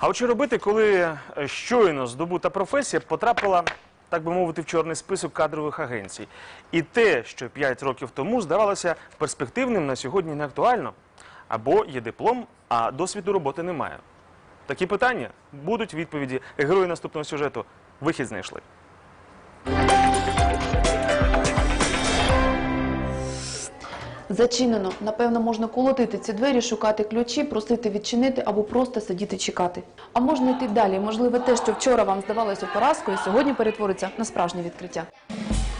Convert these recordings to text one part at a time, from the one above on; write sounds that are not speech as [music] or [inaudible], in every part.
А от що робити, коли е, щойно здобута професія потрапила, так би мовити, в чорний список кадрових агенцій? І те, що 5 років тому здавалося перспективним, на сьогодні не актуально. Або є диплом, а досвіду роботи немає. Такі питання будуть відповіді. Герої наступного сюжету вихід знайшли. Зачинено. Напевно, можна колотити ці двері, шукати ключі, просити відчинити або просто сидіти чекати. А можна йти далі. Можливо, те, що вчора вам здавалося поразкою, сьогодні перетвориться на справжнє відкриття.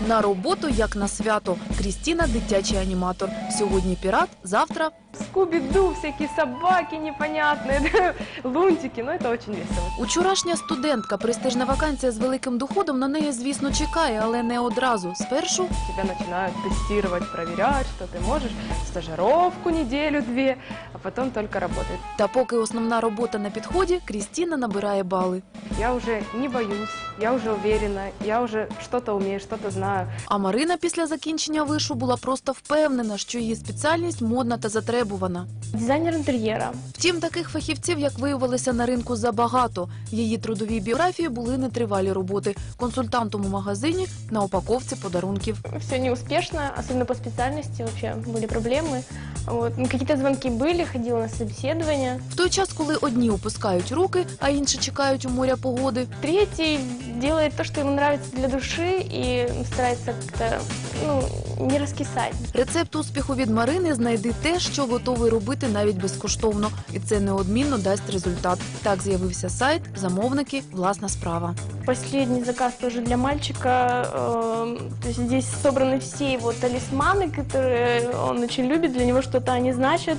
На роботу як на свято. Крістіна дитячий аніматор. Сьогодні пірат, завтра Скуби-ду, всякие собаки непонятные, да, [laughs] лунтики, ну это очень весело. Учорашня студентка, престижна вакансія з великим доходом на неї, звісно, чекає, але не одразу. Спершу Тебя начинают тестировать, проверять, что ты можешь, стажировку неделю-две, а потом только работать. та поки основна робота на підході, Крістіна набирає бали. Я уже не боюсь, я уже уверена, я уже что-то умею, что-то знаю. А Марина після закінчення вишу була просто впевнена, що її спеціальність модна та затребувана. Дизайнер інтер'єра. Втім, таких фахівців, як виявилося на ринку, забагато. В її трудовій біографії були нетривалі роботи консультантом у магазині на упаковці подарунків. Все неуспешно, особенно по специальности вообще были проблемы. Вот. Ну, Какие-то звонки были, ходила на собеседование. В той час, коли одні опускають руки, а інші чекають у моря погоди, Третий делает то, что ему нравится для души и старается как-то ну, не раскисать. рецепт успіху від Марини знайди те, що готовий робити навіть безкоштовно, і це неодмінно дасть результат. Так з'явився сайт, замовники, власна справа. Последний заказ тоже для мальчика. эм, то есть здесь собраны все его талисманы, которые он очень любит, для него что-то они значат.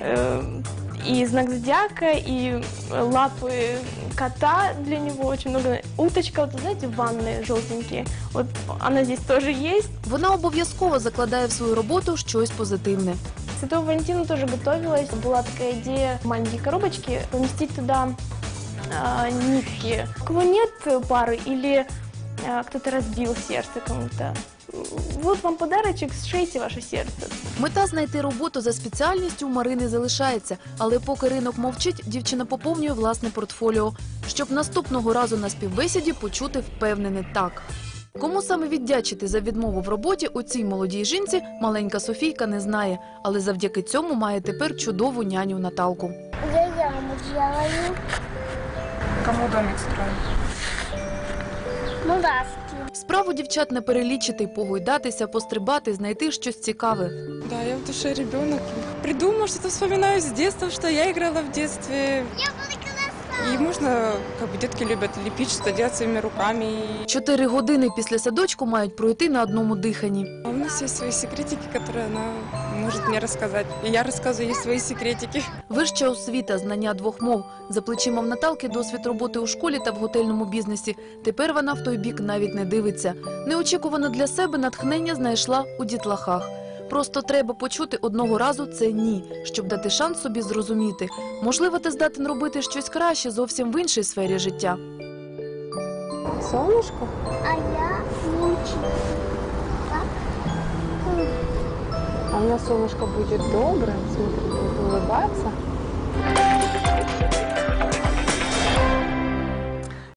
Эм, И знак зодиака, и лапы кота для него очень много. Уточка, вот знаете, ванные желтенькие. Вот она здесь тоже есть. Вона обов'язково закладає в свою роботу щось позитивне. Святого Валентина тоже готовилась. Была такая идея маленькие коробочки, поместить туда а, нитки. У кого нет пары или а, кто-то разбил сердце кому-то, вот вам подарочек, сшейте ваше сердце. Мета знайти роботу за спеціальністю у Марини залишається, але поки ринок мовчить, дівчина поповнює власне портфоліо, щоб наступного разу на співбесіді почути впевнене так. Кому саме віддячити за відмову в роботі у цій молодій жінці маленька Софійка не знає, але завдяки цьому має тепер чудову няню Наталку. Я яму делаю. Кому домик строить? Муравки. Справу дівчат не перелічити, погойдатися, пострибати, знайти щось цікаве. Да, я в душе ребенок. Придумала, что-то вспоминаю с детства, что я играла в детстве. И можно, как бы детки любят лепить, что делать своими руками. Чотири години після садочку мають пройти на одному диханні. А у нас есть свои секретики, которые она может мне рассказать. И я рассказываю ей свои секретики. Вища освіта, знання двох мов. За плечима в Наталки досвід роботи у школі та в готельному бізнесі. Тепер вона в той бік навіть не дивиться. Неочікувано для себе натхнення знайшла у дітлахах. Просто треба почути одного разу це ні, щоб дати шанс собі зрозуміти. Можливо, ти здатен робити щось краще зовсім в іншій сфері життя. Солнышко? А я лучик. А у меня солнышко будет доброе, смотрите, будет улыбаться.